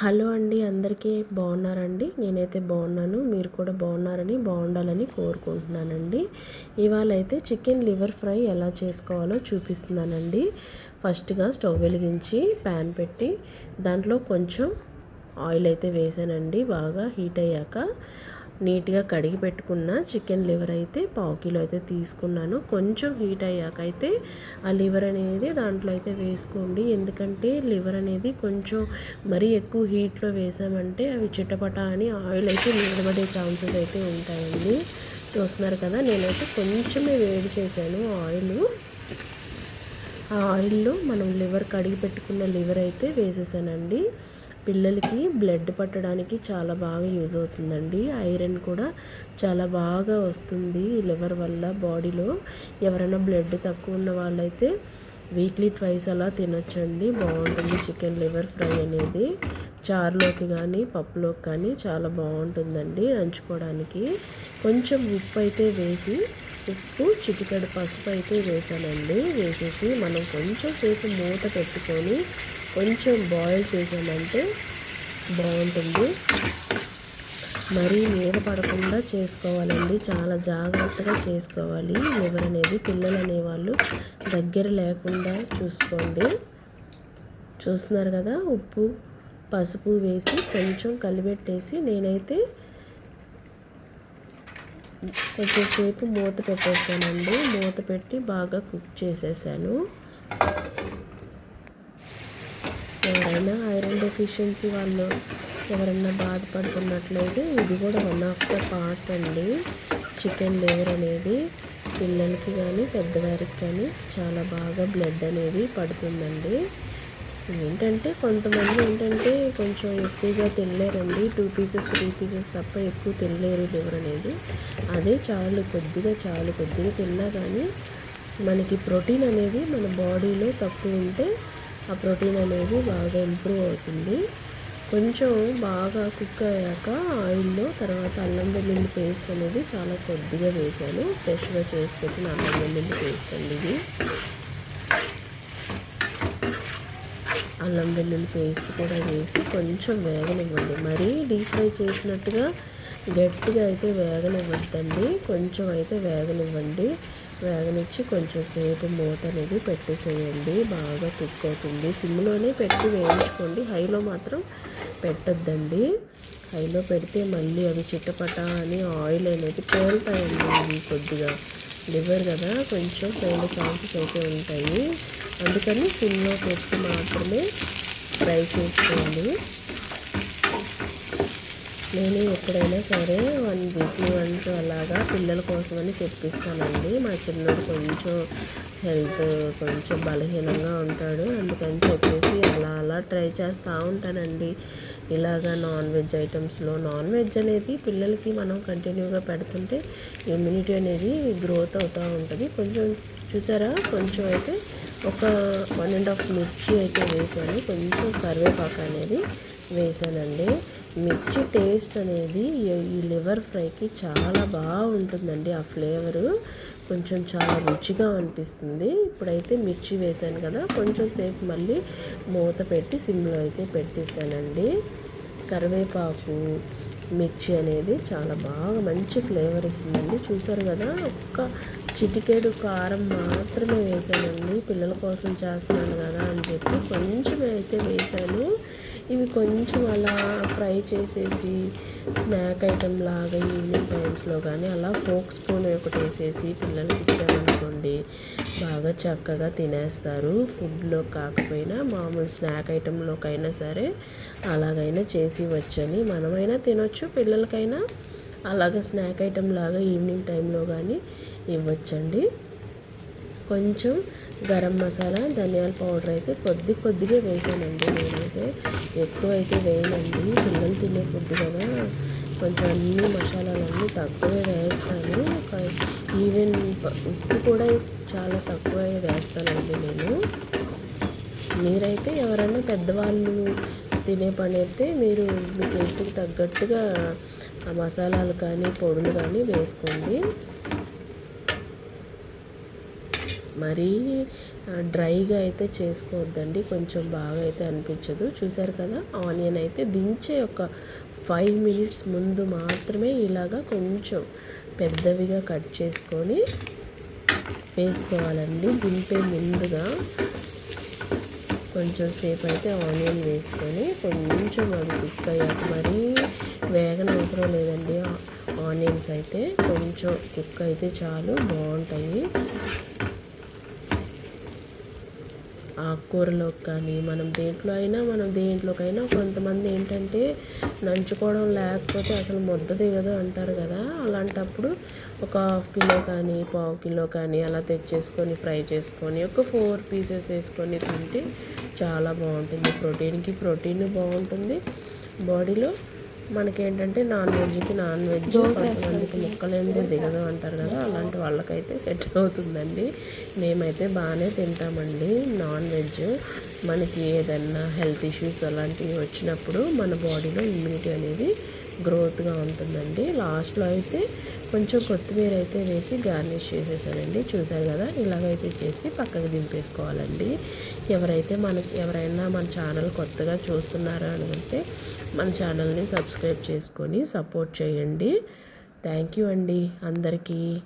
Hello అండి అందరికీ బాగున్నారండి? నేనైతే బాగున్నాను మీరు కూడా బాగున్నారని బాగుండాలని కోరుకుంటున్నానండి. ఇవాళ అయితే చికెన్ లివర్ ఫ్రై ఎలా చేసుకోవాలో చూపిస్తున్నానండి. ఫస్ట్గా స్టవ్ వెలిగించి ప్యాన్ పెట్టి దాంట్లో కొంచెం ఆయిల్ అయితే వేసానండి బాగా హీట్ అయ్యాక. నీట్గా కడిగి పెట్టుకున్న చికెన్ లివర్ అయితే పావు కిలో అయితే తీసుకున్నాను. కొంచెం హీట్ అయ్యాక అయితే ఆ లివర్ అనేది దాంట్లో అయితే వేసుకోండి. ఎందుకంటే లివర్ అనేది కొంచెం మరీ ఎక్కువ హీట్లో వేసామంటే అవి చిట్టపట అని ఆయిల్ అయితే నిలబడే ఛాన్సెస్ అయితే ఉంటాయండి. చూస్తున్నారు కదా నేనైతే కొంచెమే వేడి చేశాను ఆయిల్. ఆ ఆయిల్లో మనం లివర్ కడిగి పెట్టుకున్న లివర్ అయితే వేసేసానండి. పిల్లలకి బ్లడ్ పట్టడానికి చాలా బాగా యూజ్ అవుతుందండి. ఐరన్ కూడా చాలా బాగా వస్తుంది లివర్ వల్ల బాడీలో. ఎవరైనా బ్లడ్ తక్కువ ఉన్న వాళ్ళైతే వీక్లీ ట్వైస్ అలా తినొచ్చండి. బాగుంటుంది చికెన్ లివర్ ఫ్రై అనేది. చారులోకి కానీ పప్పులోకి కానీ చాలా బాగుంటుందండి నంచుకోవడానికి. కొంచెం ఉప్పు అయితే వేసి ఉప్పు చిటికెడు పసుపు అయితే వేసానండి. వేసేసి మనం కొంచెం సేపు మూత పెట్టుకొని కొంచెం బాయిల్ చేసామంటే బాగుంటుంది. మరీ మీద పడకుండా చేసుకోవాలండి. చాలా జాగ్రత్తగా చేసుకోవాలి. లివర్ అనేది పిల్లలు అనేవాళ్ళు దగ్గర లేకుండా చూసుకోండి. చూస్తున్నారు కదా? ఉప్పు పసుపు వేసి కొంచెం కలిపెట్టేసి నేనైతే కొంచెంసేపు మూత పెట్టేసానండి. మూత పెట్టి బాగా కుక్ చేసేసాను. ఎవరైనా ఐరన్ డెఫిషియన్సీ వాళ్ళు ఎవరన్నా బాధపడుతున్నట్లయితే ఇది కూడా వన్ ఆఫ్ ద పార్ట్ అండి. చికెన్ లేవర్ అనేది పిల్లలకి కానీ పెద్దవారికి కానీ చాలా బాగా బ్లడ్ అనేది పడుతుందండి. ఏంటంటే కొంతమంది ఏంటంటే కొంచెం ఎక్కువగా తినలేరండి. టూ పీసెస్ త్రీ పీసెస్ తప్ప ఎక్కువ తినలేరు లివర్ అనేది. అదే చాలు కొద్దిగా చాలు కొద్దిగా తిన్నా కానీ మనకి ప్రోటీన్ అనేది మన బాడీలో తక్కువ ఉంటే ఆ ప్రోటీన్ అనేది బాగా ఇంప్రూవ్ అవుతుంది. కొంచెం బాగా కుక్ అయ్యాక ఆయిల్లో తర్వాత అల్లం వెల్లుల్లి పేస్ట్ అనేది చాలా కొద్దిగా వేసాను. ఫ్రెష్గా చేసి పెట్టిన అల్లం వెల్లుల్లి పేస్ట్ అండి ఇది. అల్లం వెల్లుల్లి పేస్ట్ కూడా వేసి కొంచెం వేగనివ్వండి. మరీ డీప్ ఫ్రై చేసినట్టుగా గట్టిగా అయితే వేగనివ్వద్దండి. కొంచెం అయితే వేగనివ్వండి. వేగనిచ్చి కొంచెం సేపు మూత అనేది పెట్టేసేయండి. బాగా కుక్ అవుతుంది. సిమ్లోనే పెట్టి వేయించుకోండి. హైలో మాత్రం పెట్టద్దండి. హైలో పెడితే మళ్ళీ అవి చిట్టపట అని ఆయిల్ అనేది పేలుతాయండి కొద్దిగా. లివర్ కదా కొంచెం పేలు ఛాన్సెస్ అయితే ఉంటాయి. అందుకని సిమ్లో పెట్టి మాత్రమే ఫ్రై చేసుకోండి. నేను ఎప్పుడైనా సరే వన్ వీక్లీ వన్స్ అలాగా పిల్లల కోసమని తెప్పిస్తానండి మా చిన్నోడు కొంచెం హెల్త్ కొంచెం బలహీనంగా ఉంటాడు. అందుకని చెప్పేసి అలా అలా ట్రై చేస్తూ ఉంటానండి. ఇలాగా నాన్ వెజ్ ఐటమ్స్లో. నాన్ వెజ్ అనేది పిల్లలకి మనం కంటిన్యూగా పెడుతుంటే ఇమ్యూనిటీ అనేది గ్రోత్ అవుతూ ఉంటుంది. కొంచెం చూసారా? కొంచెం అయితే ఒక వన్ అండ్ హాఫ్ మిర్చి అయితే వేసాను. కొంచెం కరివేపాకు అనేది. వేసానండి. మిర్చి టేస్ట్ అనేది ఈ లివర్ ఫ్రైకి చాలా బాగుంటుందండి ఆ ఫ్లేవరు కొంచెం చాలా రుచిగా అనిపిస్తుంది. ఇప్పుడైతే మిర్చి వేసాను కదా కొంచెం సేపు మళ్ళీ మూత పెట్టి సిమ్లో అయితే పెట్టేశానండి. కరివేపాకు మిర్చి అనేది చాలా బాగా మంచి ఫ్లేవర్ ఇస్తుందండి చూసారు కదా ఒక్క చిటికేడు కారం మాత్రమే వేసానండి. పిల్లల కోసం చేస్తున్నాను కదా అని చెప్పి కొంచెం అయితే వేసాను. ఇవి కొంచెం అలా ఫ్రై చేసేసి స్నాక్ ఐటెం లాగా ఈవినింగ్ టైమ్స్లో కానీ అలా ఫోక్ స్పూన్ ఒకటి వేసేసి పిల్లలకి ఇచ్చామనుకోండి బాగా చక్కగా తినేస్తారు. ఫుడ్లో కాకపోయినా మామూలు స్నాక్ ఐటెంలోకైనా సరే అలాగైనా చేసి వచ్చని మనమైనా తినొచ్చు పిల్లలకైనా. అలాగ స్నాక్ ఐటెం లాగా ఈవినింగ్ టైంలో కానీ ఇవ్వచ్చండి. కొంచెం గరం మసాలా ధనియాల పౌడర్ అయితే కొద్ది కొద్దిగా వేసానండి నేనైతే ఎక్కువ అయితే వేయనండి. పిల్లలు తినే ఫుడ్ కదా. కొంచెం అన్ని మసాలాలన్నీ తక్కువే వేస్తాను. ఈవెన్ ఉప్పు కూడా చాలా తక్కువ వేస్తానండి నేను. మీరైతే ఎవరైనా పెద్దవాళ్ళు తినే పని అయితే మీరు మీ టేస్ట్కి తగ్గట్టుగా ఆ మసాలాలు కానీ పొడులు కానీ వేసుకోండి. మరీ డ్రైగా అయితే చేసుకోవద్దండి. కొంచెం బాగా అయితే అనిపించదు. చూసారు కదా ఆనియన్ అయితే దించే ఒక ఫైవ్ మినిట్స్ ముందు మాత్రమే ఇలాగా కొంచెం పెద్దవిగా కట్ చేసుకొని వేసుకోవాలండి. దింపే ముందుగా కొంచెం సేపు అయితే ఆనియన్ వేసుకొని కొంచెం అవి కుక్ అయ్యాక మరీ వేగన అవసరం లేదండి ఆనియన్స్ అయితే కొంచెం కుక్ అయితే చాలు బాగుంటాయి. ఆకుకూరలోకి కానీ మనం దేంట్లో అయినా మనం దేంట్లోకైనా కొంతమంది ఏంటంటే నంచుకోవడం లేకపోతే అసలు ముద్ద దిగదు అంటారు కదా. అలాంటప్పుడు ఒక హాఫ్ కిలో కానీ పావు కిలో కానీ అలా తెచ్చేసుకొని ఫ్రై చేసుకొని ఒక ఫోర్ పీసెస్ వేసుకొని తింటే చాలా బాగుంటుంది. ప్రోటీన్కి ప్రోటీన్ బాగుంటుంది. బాడీలో మనకేంటంటే నాన్ వెజ్కి నాన్ వెజ్ కొంతమందికి ముక్కలేనిది దిగదు అంటారు కదా అలాంటి వాళ్ళకైతే సెట్ అవుతుందండి. మేమైతే బాగానే తింటామండి నాన్ వెజ్ మనకి ఏదన్నా హెల్త్ ఇష్యూస్ అలాంటివి వచ్చినప్పుడు మన బాడీలో ఇమ్యూనిటీ అనేది గ్రోత్గా ఉంటుందండి. లాస్ట్లో అయితే కొంచెం కొత్తిమీర అయితే వేసి గార్నిష్ చేసేసానండి. చూసారు కదా? ఇలాగైతే చేసి పక్కకు దింపేసుకోవాలండి. ఎవరైతే మనకి ఎవరైనా మన ఛానల్ కొత్తగా చూస్తున్నారా అనుకుంటే మన ఛానల్ని సబ్స్క్రైబ్ చేసుకొని సపోర్ట్ చేయండి. థ్యాంక్ యూ అండి అందరికీ.